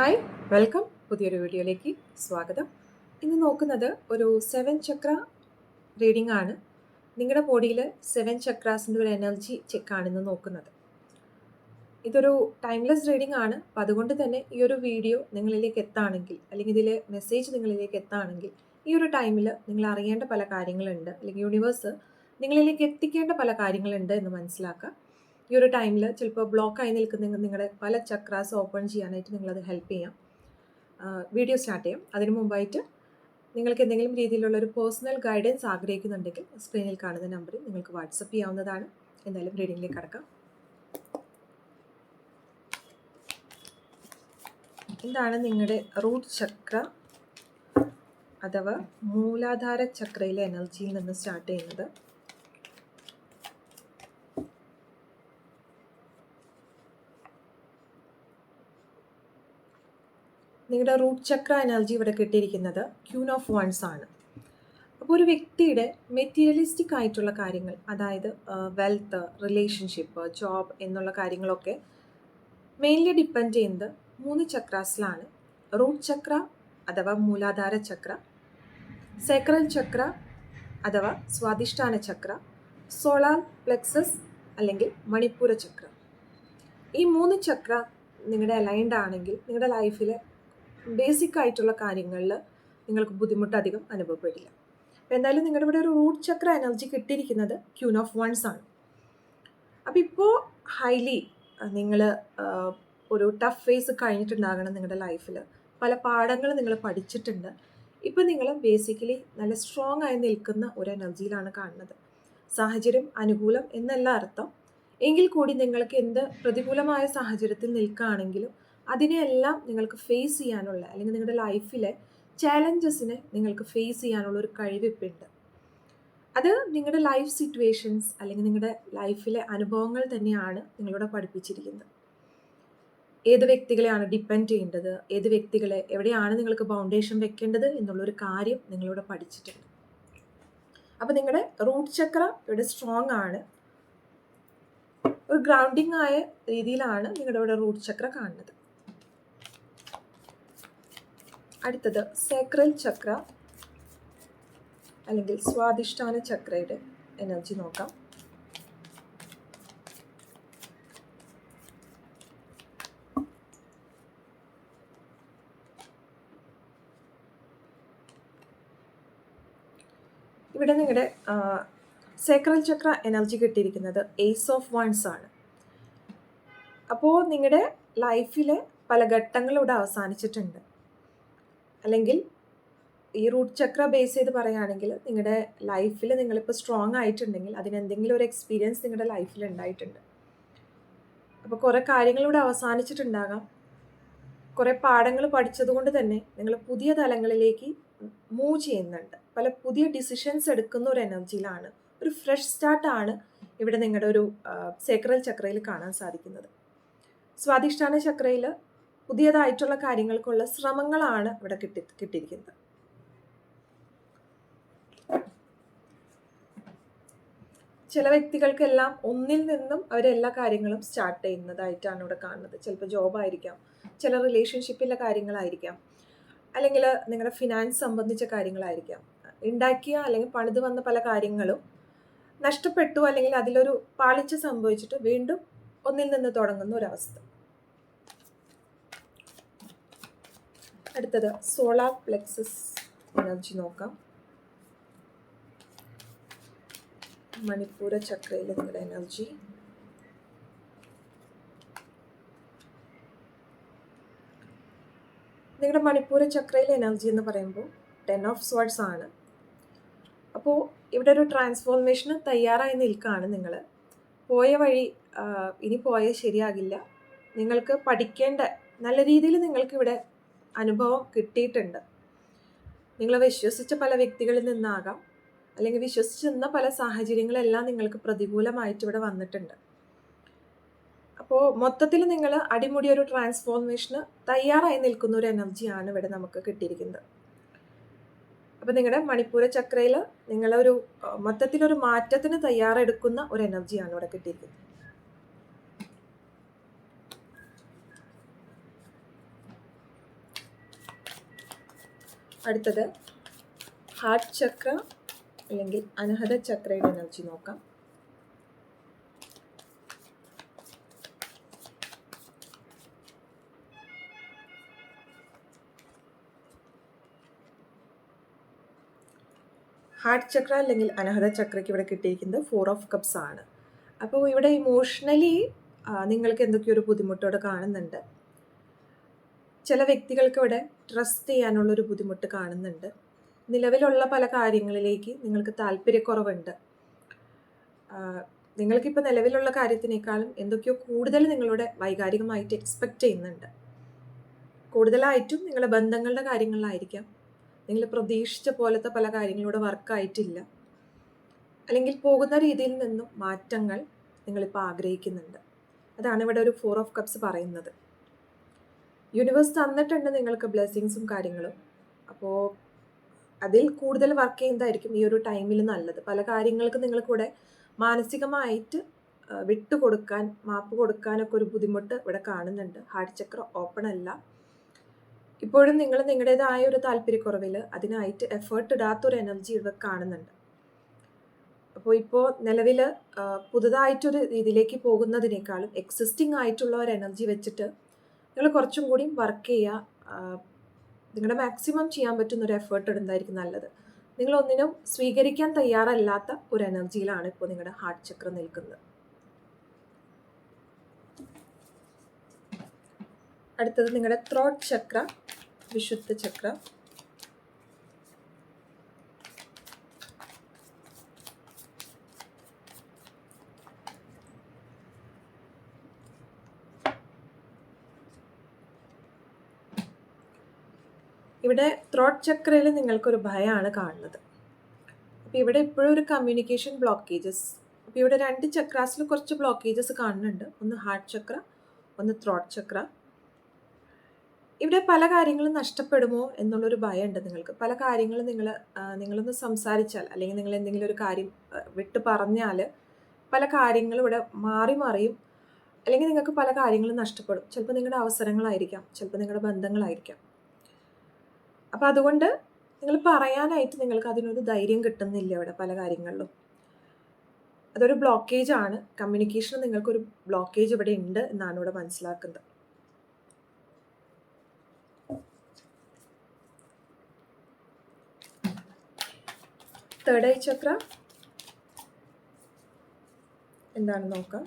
Hi welcome പുതിയൊരു വീഡിയോയിലേക്ക് സ്വാഗതം. ഇന്ന് നോക്കുന്നത് ഒരു സെവൻ ചക്ര റീഡിംഗ് ആണ്. നിങ്ങളുടെ ബോഡിയിൽ സെവൻ ചക്രാസിന്റെ ഒരു എനർജി ചെക്കാണ് ഇന്ന് നോക്കുന്നത്. ഇതൊരു ടൈംലെസ് റീഡിംഗ് ആണ്. അപ്പം അതുകൊണ്ട് തന്നെ ഈ ഒരു വീഡിയോ നിങ്ങളിലേക്ക് എത്താണെങ്കിൽ അല്ലെങ്കിൽ ഇതിലെ മെസ്സേജ് നിങ്ങളിലേക്ക് എത്താണെങ്കിൽ ഈ ഒരു ടൈമിൽ നിങ്ങൾ അറിയേണ്ട പല കാര്യങ്ങളുണ്ട് അല്ലെങ്കിൽ യൂണിവേഴ്സ് നിങ്ങളിലേക്ക് എത്തിക്കേണ്ട പല കാര്യങ്ങളുണ്ട് എന്ന് മനസ്സിലാക്കുക. ഈ ഒരു ടൈമിൽ ചിലപ്പോൾ ബ്ലോക്ക് ബ്ലോക്കായി നിൽക്കുന്ന നിങ്ങളുടെ പല ചക്രാസ് ഓപ്പൺ ചെയ്യാനായിട്ട് നിങ്ങളത് ഹെൽപ്പ് ചെയ്യാം. വീഡിയോ സ്റ്റാർട്ട് ചെയ്യാം. അതിനു മുമ്പായിട്ട് നിങ്ങൾക്ക് എന്തെങ്കിലും രീതിയിലുള്ള ഒരു പേഴ്സണൽ ഗൈഡൻസ് ആഗ്രഹിക്കുന്നുണ്ടെങ്കിൽ സ്ക്രീനിൽ കാണുന്ന നമ്പറിൽ നിങ്ങൾക്ക് വാട്സപ്പ് ചെയ്യാവുന്നതാണ്. എന്തായാലും റീഡിങ്ങിലേക്ക് കടക്കാം. എന്താണ് നിങ്ങളുടെ റൂട്ട് ചക്ര അഥവാ മൂലാധാര ചക്രയിലെ എനർജിയിൽ നിന്ന് സ്റ്റാർട്ട് ചെയ്യുന്നത്? നിങ്ങളുടെ റൂട്ട് ചക്ര എനർജി ഇവിടെ കിട്ടിയിരിക്കുന്നത് ക്യൂൻ ഓഫ് വൺസ് ആണ്. അപ്പോൾ ഒരു വ്യക്തിയുടെ മെറ്റീരിയലിസ്റ്റിക് ആയിട്ടുള്ള കാര്യങ്ങൾ അതായത് വെൽത്ത് റിലേഷൻഷിപ്പ് ജോബ് എന്നുള്ള കാര്യങ്ങളൊക്കെ മെയിൻലി ഡിപ്പെൻഡ് ചെയ്യുന്നത് മൂന്ന് ചക്രാസിലാണ്. റൂട്ട് ചക്ര അഥവാ മൂലാധാര ചക്ര സേക്രൽ ചക്ര അഥവാ സ്വാധിഷ്ഠാന ചക്ര സോളാർ പ്ലെക്സസ് അല്ലെങ്കിൽ മണിപ്പൂര ചക്ര. ഈ മൂന്ന് ചക്ര നിങ്ങളുടെ അലൈൻഡ് ആണെങ്കിൽ നിങ്ങളുടെ ലൈഫിലെ ബേസിക് ആയിട്ടുള്ള കാര്യങ്ങളിൽ നിങ്ങൾക്ക് ബുദ്ധിമുട്ട് അധികം അനുഭവപ്പെടില്ല. അപ്പോൾ എന്തായാലും നിങ്ങളുടെ ഇവിടെ ഒരു റൂട്ട് ചക്ര എനർജി കിട്ടിയിരിക്കുന്നത് ക്യൂൻ ഓഫ് വൺസ് ആണ്. അപ്പോൾ ഇപ്പോൾ ഹൈലി നിങ്ങൾ ഒരു ടഫ് ഫേസ് കഴിഞ്ഞിട്ടുണ്ടാകണം നിങ്ങളുടെ ലൈഫിൽ പല പാഠങ്ങൾ നിങ്ങൾ പഠിച്ചിട്ടുണ്ട്. ഇപ്പം നിങ്ങൾ ബേസിക്കലി നല്ല സ്ട്രോങ് ആയി നിൽക്കുന്ന ഒരു എനർജിയിലാണ് കാണുന്നത്. സാഹചര്യം അനുകൂലം എന്നല്ല അർത്ഥം. എങ്കിൽ കൂടി നിങ്ങൾക്ക് എന്ത് പ്രതികൂലമായ സാഹചര്യത്തിൽ നിൽക്കുകയാണെങ്കിലും അതിനെയെല്ലാം നിങ്ങൾക്ക് ഫേസ് ചെയ്യാനുള്ള അല്ലെങ്കിൽ നിങ്ങളുടെ ലൈഫിലെ ചാലഞ്ചസിനെ നിങ്ങൾക്ക് ഫേസ് ചെയ്യാനുള്ള ഒരു കഴിവിപ്പുണ്ട്. അത് നിങ്ങളുടെ ലൈഫ് സിറ്റുവേഷൻസ് അല്ലെങ്കിൽ നിങ്ങളുടെ ലൈഫിലെ അനുഭവങ്ങൾ തന്നെയാണ് നിങ്ങളോട് പഠിപ്പിച്ചിരിക്കുന്നത്. ഏത് വ്യക്തികളെയാണ് ഡിപ്പെൻഡ് ചെയ്യേണ്ടത്? ഏത് വ്യക്തികളെ എവിടെയാണ് നിങ്ങൾക്ക് ഫൗണ്ടേഷൻ വെക്കേണ്ടത് എന്നുള്ളൊരു കാര്യം നിങ്ങളോട് പഠിച്ചിട്ടുണ്ട്. അപ്പോൾ നിങ്ങളുടെ റൂട്ട് ചക്ര ഇവിടെ സ്ട്രോങ് ആണ്. ഒരു ഗ്രൗണ്ടിങ് ആയ രീതിയിലാണ് നിങ്ങളുടെ ഇവിടെ റൂട്ട് ചക്ര കാണുന്നത്. അടുത്തത് സേക്രൽ ചക്ര അല്ലെങ്കിൽ സ്വാധിഷ്ഠാന ചക്രയുടെ എനർജി നോക്കാം. ഇവിടെ നിങ്ങളുടെ സേക്രൽ ചക്ര എനർജി കിട്ടിയിരിക്കുന്നത് ഏസ് ഓഫ് വൺസ് ആണ്. അപ്പോൾ നിങ്ങളുടെ ലൈഫിലെ പല ഘട്ടങ്ങളും ഇവിടെ അവസാനിച്ചിട്ടുണ്ട്. അല്ലെങ്കിൽ ഈ റൂട്ട് ചക്ര ബേസ് ചെയ്ത് പറയുകയാണെങ്കിൽ നിങ്ങളുടെ ലൈഫിൽ നിങ്ങളിപ്പോൾ സ്ട്രോങ് ആയിട്ടുണ്ടെങ്കിൽ അതിന് എന്തെങ്കിലും ഒരു എക്സ്പീരിയൻസ് നിങ്ങളുടെ ലൈഫിൽ ഉണ്ടായിട്ടുണ്ട്. അപ്പോൾ കുറേ കാര്യങ്ങളിവിടെ അവസാനിച്ചിട്ടുണ്ടാകാം. കുറേ പാഠങ്ങൾ പഠിച്ചതുകൊണ്ട് തന്നെ നിങ്ങൾ പുതിയ തലങ്ങളിലേക്ക് മൂവ് ചെയ്യുന്നുണ്ട്. പല പുതിയ ഡിസിഷൻസ് എടുക്കുന്ന ഒരു എനർജിയിലാണ് ഒരു ഫ്രഷ് സ്റ്റാർട്ടാണ് ഇവിടെ നിങ്ങളുടെ ഒരു സേക്രൽ ചക്രയിൽ കാണാൻ സാധിക്കുന്നത്. സ്വാധിഷ്ഠാന ചക്രയിൽ പുതിയതായിട്ടുള്ള കാര്യങ്ങൾക്കുള്ള ശ്രമങ്ങളാണ് ഇവിടെ കിട്ടി കിട്ടിയിരിക്കുന്നത്. ചില വ്യക്തികൾക്കെല്ലാം ഒന്നിൽ നിന്നും അവരെല്ലാ കാര്യങ്ങളും സ്റ്റാർട്ട് ചെയ്യുന്നതായിട്ടാണ് ഇവിടെ കാണുന്നത്. ചിലപ്പോൾ ജോബായിരിക്കാം ചില റിലേഷൻഷിപ്പിലെ കാര്യങ്ങളായിരിക്കാം അല്ലെങ്കിൽ നിങ്ങളുടെ ഫിനാൻസ് സംബന്ധിച്ച കാര്യങ്ങളായിരിക്കാം. ഉണ്ടാക്കിയ അല്ലെങ്കിൽ പണിത് വന്ന പല കാര്യങ്ങളും നഷ്ടപ്പെട്ടു അല്ലെങ്കിൽ അതിലൊരു പാളിച്ച സംഭവിച്ചിട്ട് വീണ്ടും ഒന്നിൽ നിന്ന് തുടങ്ങുന്ന ഒരവസ്ഥ. അടുത്തത് സോളാർ പ്ലെക്സസ് എനർജി നോക്കാം. മണിപ്പൂര ചക്രയിൽ നിങ്ങളുടെ എനർജി. നിങ്ങളുടെ മണിപ്പൂര ചക്രയിലെ എനർജി എന്ന് പറയുമ്പോൾ ടെൻ ഓഫ് സ്വാഡ്സ് ആണ്. അപ്പോൾ ഇവിടെ ഒരു ട്രാൻസ്ഫോർമേഷന് തയ്യാറായി നിൽക്കുകയാണ് നിങ്ങൾ പോയ വഴി ഇനി പോയ ശരിയാകില്ല. നിങ്ങൾക്ക് പഠിക്കേണ്ട നല്ല രീതിയിൽ നിങ്ങൾക്ക് ഇവിടെ അനുഭവം കിട്ടിയിട്ടുണ്ട്. നിങ്ങൾ വിശ്വസിച്ച പല വ്യക്തികളിൽ നിന്നാകാം. അല്ലെങ്കിൽ വിശ്വസിച്ച് നിന്ന പല സാഹചര്യങ്ങളെല്ലാം നിങ്ങൾക്ക് പ്രതികൂലമായിട്ട് ഇവിടെ വന്നിട്ടുണ്ട്. അപ്പോൾ മൊത്തത്തിൽ നിങ്ങൾ അടിമുടി ഒരു ട്രാൻസ്ഫോർമേഷന് തയ്യാറായി നിൽക്കുന്ന ഒരു എനർജിയാണ് ഇവിടെ നമുക്ക് കിട്ടിയിരിക്കുന്നത്. അപ്പോൾ നിങ്ങളുടെ മണിപ്പൂര ചക്രയിൽ നിങ്ങളൊരു മൊത്തത്തിലൊരു മാറ്റത്തിന് തയ്യാറെടുക്കുന്ന ഒരു എനർജിയാണ് ഇവിടെ കിട്ടിയിരിക്കുന്നത്. അടുത്തത് ഹാർട്ട് ചക്ര അല്ലെങ്കിൽ അനഹത ചക്രയുടെ എനർജി നോക്കാം. ഹാർട്ട് ചക്ര അല്ലെങ്കിൽ അനഹത ചക്രയ്ക്ക് ഇവിടെ കിട്ടിയിരിക്കുന്നത് ഫോർ ഓഫ് കപ്സ് ആണ്. അപ്പോൾ ഇവിടെ ഇമോഷണലി നിങ്ങൾക്ക് എന്തൊക്കെയോ ഒരു ബുദ്ധിമുട്ടോടെ കാണുന്നുണ്ട്. ചില വ്യക്തികൾക്ക് ഇവിടെ ട്രസ്റ്റ് ചെയ്യാനുള്ളൊരു ബുദ്ധിമുട്ട് കാണുന്നുണ്ട്. നിലവിലുള്ള പല കാര്യങ്ങളിലേക്ക് നിങ്ങൾക്ക് താല്പര്യക്കുറവുണ്ട്. നിങ്ങൾക്കിപ്പോൾ നിലവിലുള്ള കാര്യത്തിനേക്കാളും എന്തൊക്കെയോ കൂടുതൽ നിങ്ങളുടെ വൈകാരികമായിട്ട് എക്സ്പെക്റ്റ് ചെയ്യുന്നുണ്ട്. കൂടുതലായിട്ടും നിങ്ങളുടെ ബന്ധങ്ങളുടെ കാര്യങ്ങളിലായിരിക്കാം. നിങ്ങൾ പ്രതീക്ഷിച്ച പോലത്തെ പല കാര്യങ്ങളിലൂടെ വർക്കായിട്ടില്ല അല്ലെങ്കിൽ പോകുന്ന രീതിയിൽ നിന്നും മാറ്റങ്ങൾ നിങ്ങളിപ്പോൾ ആഗ്രഹിക്കുന്നുണ്ട്. അതാണ് ഇവിടെ ഒരു ഫോർ ഓഫ് കപ്സ് പറയുന്നത്. യൂണിവേഴ്സ് തന്നിട്ടുണ്ട് നിങ്ങൾക്ക് ബ്ലെസ്സിങ്സും കാര്യങ്ങളും. അപ്പോൾ അതിൽ കൂടുതൽ വർക്ക് ചെയ്യുന്നതായിരിക്കും ഈ ഒരു ടൈമിൽ നല്ലത്. പല കാര്യങ്ങൾക്ക് നിങ്ങൾക്കൂടെ മാനസികമായിട്ട് വിട്ടുകൊടുക്കാൻ മാപ്പ് കൊടുക്കാനൊക്കെ ഒരു ബുദ്ധിമുട്ട് ഇവിടെ കാണുന്നുണ്ട്. ഹാർട്ട് ചക്ര ഓപ്പൺ അല്ല. ഇപ്പോഴും നിങ്ങൾ നിങ്ങളുടേതായ ഒരു താല്പര്യക്കുറവിൽ അതിനായിട്ട് എഫേർട്ട് ഇടാത്തൊരു എനർജി ഇവിടെ കാണുന്നുണ്ട്. അപ്പോൾ ഇപ്പോൾ നിലവിൽ പുതുതായിട്ടൊരു രീതിയിലേക്ക് പോകുന്നതിനേക്കാളും എക്സിസ്റ്റിംഗ് ആയിട്ടുള്ള ഒരു എനർജി വെച്ചിട്ട് നിങ്ങൾ കുറച്ചും കൂടി വർക്ക് ചെയ്യുക. നിങ്ങളുടെ മാക്സിമം ചെയ്യാൻ പറ്റുന്ന ഒരു എഫേർട്ട് ഇടുന്നതായിരിക്കും നല്ലത്. നിങ്ങൾ ഒന്നിനും സ്വീകരിക്കാൻ തയ്യാറല്ലാത്ത ഒരു എനർജിയിലാണ് ഇപ്പോൾ നിങ്ങളുടെ ഹാർട്ട് ചക്രം നിൽക്കുന്നത്. അടുത്തത് നിങ്ങളുടെ ത്രോട്ട് ചക്ര വിശുദ്ധ ചക്ര ഇവിടെ ത്രോട്ട് ചക്രയിൽ നിങ്ങൾക്കൊരു ഭയമാണ് കാണുന്നത്. അപ്പോൾ ഇവിടെ ഇപ്പോഴും ഒരു കമ്മ്യൂണിക്കേഷൻ ബ്ലോക്കേജസ് അപ്പോൾ ഇവിടെ രണ്ട് ചക്രാസിൽ കുറച്ച് ബ്ലോക്കേജസ് കാണുന്നുണ്ട്. ഒന്ന് ഹാർട്ട് ചക്ര ഒന്ന് ത്രോട്ട് ചക്ര ഇവിടെ പല കാര്യങ്ങളും നഷ്ടപ്പെടുമോ എന്നുള്ളൊരു ഭയമുണ്ട് നിങ്ങൾക്ക്. പല കാര്യങ്ങളും നിങ്ങൾ നിങ്ങളൊന്ന് സംസാരിച്ചാൽ അല്ലെങ്കിൽ നിങ്ങൾ എന്തെങ്കിലും ഒരു കാര്യം വിട്ട് പറഞ്ഞാൽ പല കാര്യങ്ങളും ഇവിടെ മാറി മറിയും. അല്ലെങ്കിൽ നിങ്ങൾക്ക് പല കാര്യങ്ങളും നഷ്ടപ്പെടും. ചിലപ്പോൾ നിങ്ങളുടെ അവസരങ്ങളായിരിക്കാം. ചിലപ്പോൾ നിങ്ങളുടെ ബന്ധങ്ങളായിരിക്കാം. അപ്പോൾ അതുകൊണ്ട് നിങ്ങൾ പറയാനായിട്ട് നിങ്ങൾക്ക് അതിനൊരു ധൈര്യം കിട്ടുന്നില്ല ഇവിടെ പല കാര്യങ്ങളിലും. അതൊരു ബ്ലോക്കേജ് ആണ്. കമ്മ്യൂണിക്കേഷൻ നിങ്ങൾക്കൊരു ബ്ലോക്കേജ് ഇവിടെ ഉണ്ട് എന്നാണ് ഇവിടെ മനസ്സിലാക്കുന്നത്. തേർഡ് ഐ ചക്ര എന്താണ് നോക്കാം?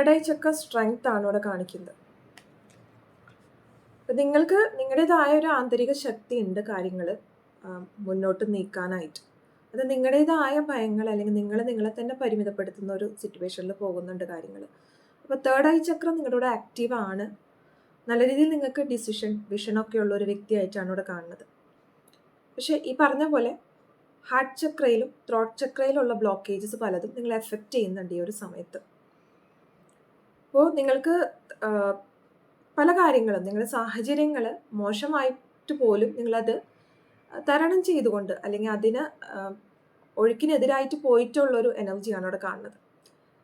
തേർഡ് ഐ ചക്ര സ്ട്രെങ്ത് ആണ് ഇവിടെ കാണിക്കുന്നത്. അപ്പം നിങ്ങൾക്ക് നിങ്ങളുടേതായ ഒരു ആന്തരിക ശക്തി ഉണ്ട് കാര്യങ്ങൾ മുന്നോട്ട് നീക്കാനായിട്ട്. അത് നിങ്ങളുടേതായ ഭയങ്ങൾ അല്ലെങ്കിൽ നിങ്ങൾ നിങ്ങളെ തന്നെ പരിമിതപ്പെടുത്തുന്ന ഒരു സിറ്റുവേഷനിൽ പോകുന്നുണ്ട് കാര്യങ്ങൾ. അപ്പോൾ തേർഡ് ഐ ചക്രം നിങ്ങളുടെ ആക്റ്റീവ് ആണ്. നല്ല രീതിയിൽ നിങ്ങൾക്ക് ഡിസിഷൻ വിഷനൊക്കെ ഉള്ള ഒരു വ്യക്തിയായിട്ടാണ് ഇവിടെ കാണുന്നത്. പക്ഷേ ഈ പറഞ്ഞ പോലെ ഹാർട്ട് ചക്രയിലും ത്രോട്ട് ചക്രയിലുള്ള ബ്ലോക്കേജസ് പലതും നിങ്ങളെ എഫക്റ്റ് ചെയ്യുന്നുണ്ട് ഈ ഒരു സമയത്ത്. അപ്പോൾ നിങ്ങൾക്ക് പല കാര്യങ്ങളും നിങ്ങളുടെ സാഹചര്യങ്ങൾ മോശമായിട്ട് പോലും നിങ്ങളത് തരണം ചെയ്തുകൊണ്ട് അല്ലെങ്കിൽ അതിന് ഒഴുക്കിനെതിരായിട്ട് പോയിട്ടുള്ളൊരു എനർജിയാണ് അവിടെ കാണുന്നത്.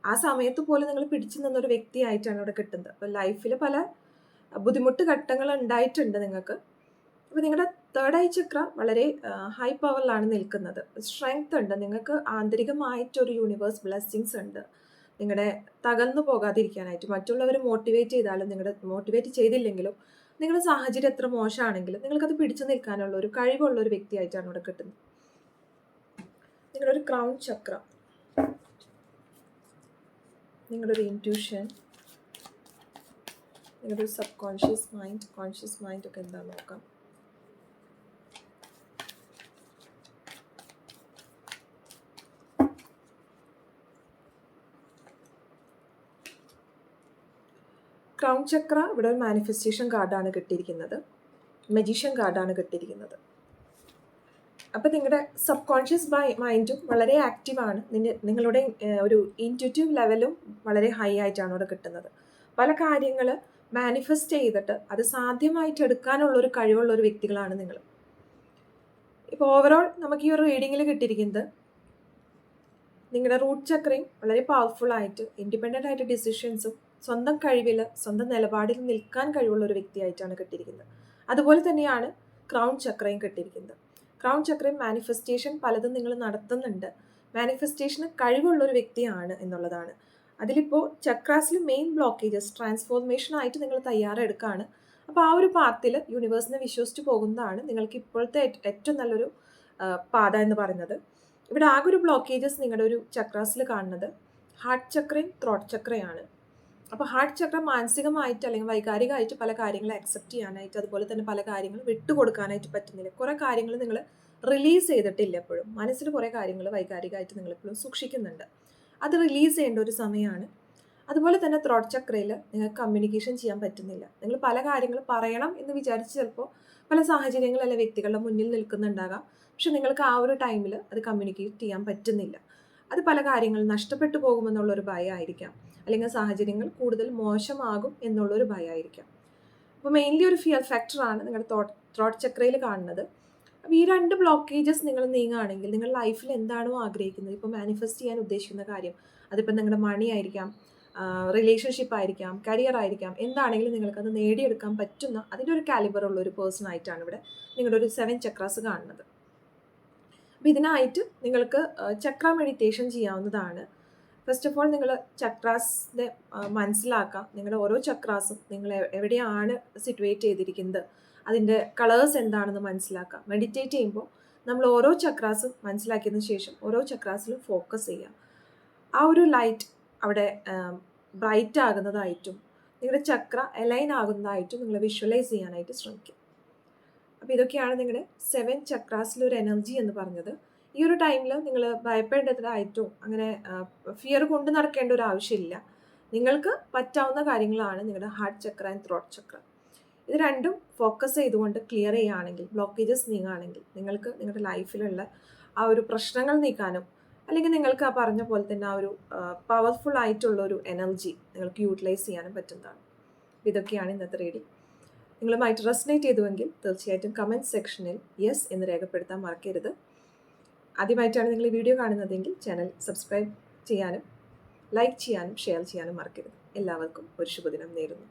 ആ സമയത്ത് പോലും നിങ്ങൾ പിടിച്ചു നിന്നൊരു വ്യക്തിയായിട്ടാണ് അവിടെ കിട്ടുന്നത്. അപ്പോൾ ലൈഫിൽ പല ബുദ്ധിമുട്ട് ഘട്ടങ്ങൾ ഉണ്ടായിട്ടുണ്ട് നിങ്ങൾക്ക്. അപ്പോൾ നിങ്ങളുടെ തേർഡ് ഐ ചക്രം വളരെ ഹൈ പവറിലാണ് നിൽക്കുന്നത്. സ്ട്രെങ്ത് ഉണ്ട്. നിങ്ങൾക്ക് ആന്തരികമായിട്ടൊരു യൂണിവേഴ്സ് ബ്ലെസ്സിങ്സ് ഉണ്ട്. നിങ്ങളുടെ തകർന്നു പോകാതിരിക്കാനായിട്ട് മറ്റുള്ളവർ മോട്ടിവേറ്റ് ചെയ്താലും നിങ്ങളുടെ മോട്ടിവേറ്റ് ചെയ്തില്ലെങ്കിലും നിങ്ങളുടെ സാഹചര്യം എത്ര മോശമാണെങ്കിലും നിങ്ങൾക്കത് പിടിച്ചു നിൽക്കാനുള്ള ഒരു കഴിവുള്ള ഒരു വ്യക്തിയായിട്ടാണ് ഇവിടെ കിട്ടുന്നത്. നിങ്ങളുടെ ഒരു ക്രൗൺ ചക്ര നിങ്ങളുടെ ഒരു ഇന്റ്യൂഷൻ നിങ്ങളുടെ ഒരു subconscious mind conscious mind ഒക്കെ എന്താ നോക്കാം? ക്രൗൺ ചക്ര ഇവിടെ ഒരു മാനിഫെസ്റ്റേഷൻ കാർഡാണ് കിട്ടിയിരിക്കുന്നത്. മജീഷ്യൻ കാർഡാണ് കിട്ടിയിരിക്കുന്നത്. അപ്പോൾ നിങ്ങളുടെ സബ് കോൺഷ്യസ് മൈൻഡും വളരെ ആക്റ്റീവാണ് നിന്റെ നിങ്ങളുടെ ഒരു ഇന്റുറ്റീവ് ലെവലും വളരെ ഹൈ ആയിട്ടാണ് അവിടെ കിട്ടുന്നത്. പല കാര്യങ്ങൾ മാനിഫെസ്റ്റ് ചെയ്തിട്ട് അത് സാധ്യമായിട്ട് എടുക്കാനുള്ള ഒരു കഴിവുള്ള ഒരു വ്യക്തികളാണ് നിങ്ങൾ ഇപ്പോൾ ഓവറോൾ നമുക്ക് ഈ ഒരു റീഡിങ്ങിൽ കിട്ടിയിരിക്കുന്നത് നിങ്ങളുടെ റൂട്ട് ചക്രയും വളരെ പവർഫുൾ ആയിട്ട് ഇൻഡിപെൻഡന്റ് ആയിട്ട് ഡിസിഷൻസും സ്വന്തം കഴിവിൽ സ്വന്തം നിലപാടിൽ നിൽക്കാൻ കഴിവുള്ള ഒരു വ്യക്തിയായിട്ടാണ് കിട്ടിയിരിക്കുന്നത്. അതുപോലെ തന്നെയാണ് ക്രൗൺ ചക്രയും കിട്ടിയിരിക്കുന്നത്. ക്രൗൺ ചക്രയും മാനിഫെസ്റ്റേഷൻ പലതും നിങ്ങൾ നടത്തുന്നുണ്ട്. മാനിഫെസ്റ്റേഷന് കഴിവുള്ള ഒരു വ്യക്തിയാണ് എന്നുള്ളതാണ്. അതിലിപ്പോൾ ചക്രാസിൽ മെയിൻ ബ്ലോക്കേജസ് ട്രാൻസ്ഫോർമേഷൻ ആയിട്ട് നിങ്ങൾ തയ്യാറെടുക്കുകയാണ് അപ്പോൾ ആ ഒരു പാത്തിൽ യൂണിവേഴ്സിനെ വിശ്വസിച്ച് പോകുന്നതാണ് നിങ്ങൾക്ക് ഇപ്പോഴത്തെ ഏറ്റവും നല്ലൊരു പാത എന്ന് പറയുന്നത്. ഇവിടെ ആകെ ഒരു ബ്ലോക്കേജസ് നിങ്ങളുടെ ഒരു ചക്രാസിൽ കാണുന്നത്. ഹാർട്ട് ചക്രയും ത്രോട്ട് ചക്രയാണ് അപ്പോൾ ഹാർട്ട് ചക്ര മാനസികമായിട്ട് അല്ലെങ്കിൽ വൈകാരികമായിട്ട് പല കാര്യങ്ങൾ അക്സെപ്റ്റ് ചെയ്യാനായിട്ട് അതുപോലെ തന്നെ പല കാര്യങ്ങൾ വിട്ടുകൊടുക്കാനായിട്ട് പറ്റുന്നില്ല. കുറേ കാര്യങ്ങൾ നിങ്ങൾ റിലീസ് ചെയ്തിട്ടില്ല എപ്പോഴും. മനസ്സിൽ കുറേ കാര്യങ്ങൾ വൈകാരികമായിട്ട് നിങ്ങൾ എപ്പോഴും സൂക്ഷിക്കുന്നുണ്ട്. അത് റിലീസ് ചെയ്യേണ്ട ഒരു സമയമാണ്. അതുപോലെ തന്നെ ത്രോട്ട് ചക്രയിൽ നിങ്ങൾക്ക് കമ്മ്യൂണിക്കേഷൻ ചെയ്യാൻ പറ്റുന്നില്ല. നിങ്ങൾ പല കാര്യങ്ങൾ പറയണം എന്ന് വിചാരിച്ച് ചിലപ്പോൾ പല സാഹചര്യങ്ങൾ അല്ല വ്യക്തികളുടെ മുന്നിൽ നിൽക്കുന്നുണ്ടാകാം. പക്ഷെ നിങ്ങൾക്ക് ആ ഒരു ടൈമിൽ അത് കമ്മ്യൂണിക്കേറ്റ് ചെയ്യാൻ പറ്റുന്നില്ല. അത് പല കാര്യങ്ങൾ നഷ്ടപ്പെട്ടു പോകുമെന്നുള്ളൊരു ഭയമായിരിക്കാം അല്ലെങ്കിൽ സാഹചര്യങ്ങൾ കൂടുതൽ മോശമാകും എന്നുള്ളൊരു ഭയമായിരിക്കാം അപ്പോൾ മെയിൻലി ഒരു ഫിയർ ഫാക്ടറാണ് നിങ്ങളുടെ ത്രോട്ട് ത്രോട്ട് ചക്രയിൽ കാണുന്നത്. അപ്പോൾ ഈ രണ്ട് ബ്ലോക്കേജസ് നിങ്ങൾ നീങ്ങുകയാണെങ്കിൽ നിങ്ങൾ ലൈഫിൽ എന്താണോ ആഗ്രഹിക്കുന്നത്? ഇപ്പോൾ മാനിഫെസ്റ്റ് ചെയ്യാൻ ഉദ്ദേശിക്കുന്ന കാര്യം അതിപ്പോൾ നിങ്ങളുടെ മണി ആയിരിക്കാം റിലേഷൻഷിപ്പ് ആയിരിക്കാം കരിയർ ആയിരിക്കാം എന്താണെങ്കിലും നിങ്ങൾക്കത് നേടിയെടുക്കാൻ പറ്റുന്ന അതിന്റെ ഒരു കാലിബറുള്ള ഒരു പേഴ്സൺ ആയിട്ടാണ് ഇവിടെ നിങ്ങളുടെ ഒരു സെവൻ ചക്രാസ് കാണുന്നത്. അപ്പോൾ ഇതിനായിട്ട് നിങ്ങൾക്ക് ചക്ര മെഡിറ്റേഷൻ ചെയ്യാവുന്നതാണ്. ഫസ്റ്റ് ഓഫ് ഓൾ നിങ്ങൾ ചക്രാസിനെ മനസ്സിലാക്കുക നിങ്ങളുടെ ഓരോ ചക്രാസും നിങ്ങൾ എവിടെയാണ് സിറ്റുവേറ്റ് ചെയ്തിരിക്കുന്നത്. അതിന്റെ കളേഴ്സ് എന്താണെന്ന് മനസ്സിലാക്കുക മെഡിറ്റേറ്റ് ചെയ്യുമ്പോൾ നമ്മൾ ഓരോ ചക്രാസും മനസ്സിലാക്കിയതിന് ശേഷം ഓരോ ചക്രാസിലും ഫോക്കസ് ചെയ്യുക ആ ഒരു ലൈറ്റ് അവിടെ ബ്രൈറ്റ് ആകുന്നതായിട്ടും നിങ്ങളുടെ ചക്ര അലൈൻ ആകുന്നതായിട്ടും നിങ്ങൾ വിഷ്വലൈസ് ചെയ്യാനായിട്ട് ശ്രമിക്കും. അപ്പോൾ ഇതൊക്കെയാണ് നിങ്ങളുടെ സെവൻ ചക്രാസിലൊരു എനർജി എന്ന് പറഞ്ഞത്. ഈ ഒരു ടൈമിൽ നിങ്ങൾ ഭയപ്പെടേണ്ടതായിട്ടോ അങ്ങനെ ഫിയർ കൊണ്ട് നടക്കേണ്ട ഒരു ആവശ്യമില്ല. നിങ്ങൾക്ക് പറ്റാവുന്ന കാര്യങ്ങളാണ് നിങ്ങളുടെ heart chakra and throat chakra ഇത് രണ്ടും ഫോക്കസ് ചെയ്തുകൊണ്ട് ക്ലിയർ ചെയ്യുകയാണെങ്കിൽ ബ്ലോക്കേജസ് നീങ്ങുകയാണെങ്കിൽ നിങ്ങൾക്ക് നിങ്ങളുടെ ലൈഫിലുള്ള ആ ഒരു പ്രശ്നങ്ങൾ നീക്കാനും അല്ലെങ്കിൽ നിങ്ങൾക്ക് ആ പറഞ്ഞ പോലെ തന്നെ ആ ഒരു പവർഫുൾ ആയിട്ടുള്ള ഒരു എനർജി നിങ്ങൾക്ക് യൂട്ടിലൈസ് ചെയ്യാനും പറ്റുന്നതാണ്. ഇതൊക്കെയാണ് ഇന്നത്തെ റീഡിംഗ് നിങ്ങളുമായിട്ട് റെസ്നേറ്റ് ചെയ്തുവെങ്കിൽ തീർച്ചയായിട്ടും കമന്റ് സെക്ഷനിൽ യെസ് എന്ന് രേഖപ്പെടുത്താൻ മറക്കരുത്. ആദ്യമായിട്ടാണ് നിങ്ങൾ ഈ വീഡിയോ കാണുന്നതെങ്കിൽ ചാനൽ സബ്സ്ക്രൈബ് ചെയ്യാനും ലൈക്ക് ചെയ്യാനും ഷെയർ ചെയ്യാനും മറക്കരുത്. എല്ലാവർക്കും ഒരു ശുഭദിനം നേരുന്നു.